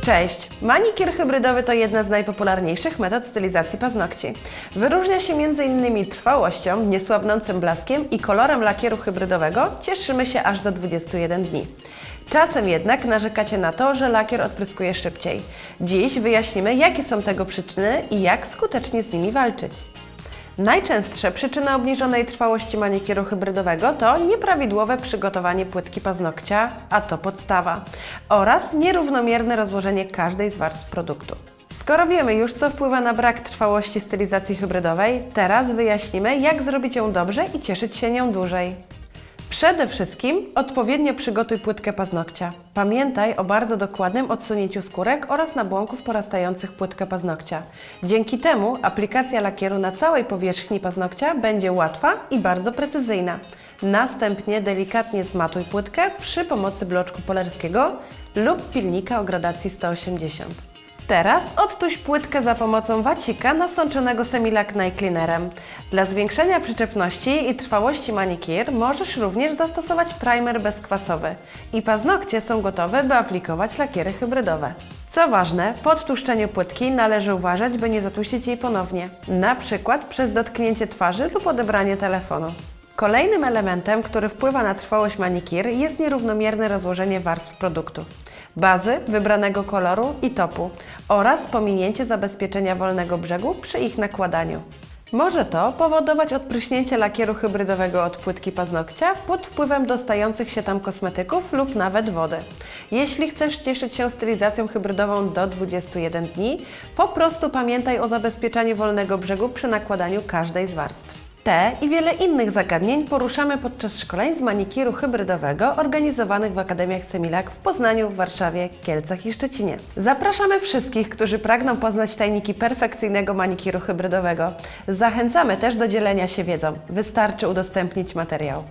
Cześć! Manikir hybrydowy to jedna z najpopularniejszych metod stylizacji paznokci. Wyróżnia się m.in. trwałością, niesłabnącym blaskiem i kolorem lakieru hybrydowego cieszymy się aż do 21 dni. Czasem jednak narzekacie na to, że lakier odpryskuje szybciej. Dziś wyjaśnimy, jakie są tego przyczyny i jak skutecznie z nimi walczyć. Najczęstsze przyczyny obniżonej trwałości manikieru hybrydowego to nieprawidłowe przygotowanie płytki paznokcia, a to podstawa, oraz nierównomierne rozłożenie każdej z warstw produktu. Skoro wiemy już, co wpływa na brak trwałości stylizacji hybrydowej, teraz wyjaśnimy, jak zrobić ją dobrze i cieszyć się nią dłużej. Przede wszystkim odpowiednio przygotuj płytkę paznokcia. Pamiętaj o bardzo dokładnym odsunięciu skórek oraz nabłonków porastających płytkę paznokcia. Dzięki temu aplikacja lakieru na całej powierzchni paznokcia będzie łatwa i bardzo precyzyjna. Następnie delikatnie zmatuj płytkę przy pomocy bloczku polerskiego lub pilnika o gradacji 180. Teraz odtuś płytkę za pomocą wacika nasączonego Semilac Night Cleanerem. Dla zwiększenia przyczepności i trwałości manikir możesz również zastosować primer bezkwasowy. I paznokcie są gotowe, by aplikować lakiery hybrydowe. Co ważne, po odtłuszczeniu płytki należy uważać, by nie zatłuścić jej ponownie, na przykład przez dotknięcie twarzy lub odebranie telefonu. Kolejnym elementem, który wpływa na trwałość manikir jest nierównomierne rozłożenie warstw produktu, bazy, wybranego koloru i topu oraz pominięcie zabezpieczenia wolnego brzegu przy ich nakładaniu. Może to powodować odpryśnięcie lakieru hybrydowego od płytki paznokcia pod wpływem dostających się tam kosmetyków lub nawet wody. Jeśli chcesz cieszyć się stylizacją hybrydową do 21 dni, po prostu pamiętaj o zabezpieczaniu wolnego brzegu przy nakładaniu każdej z warstw. Te i wiele innych zagadnień poruszamy podczas szkoleń z manikiru hybrydowego organizowanych w Akademiach Semilak w Poznaniu, Warszawie, Kielcach i Szczecinie. Zapraszamy wszystkich, którzy pragną poznać tajniki perfekcyjnego manikiru hybrydowego. Zachęcamy też do dzielenia się wiedzą. Wystarczy udostępnić materiał.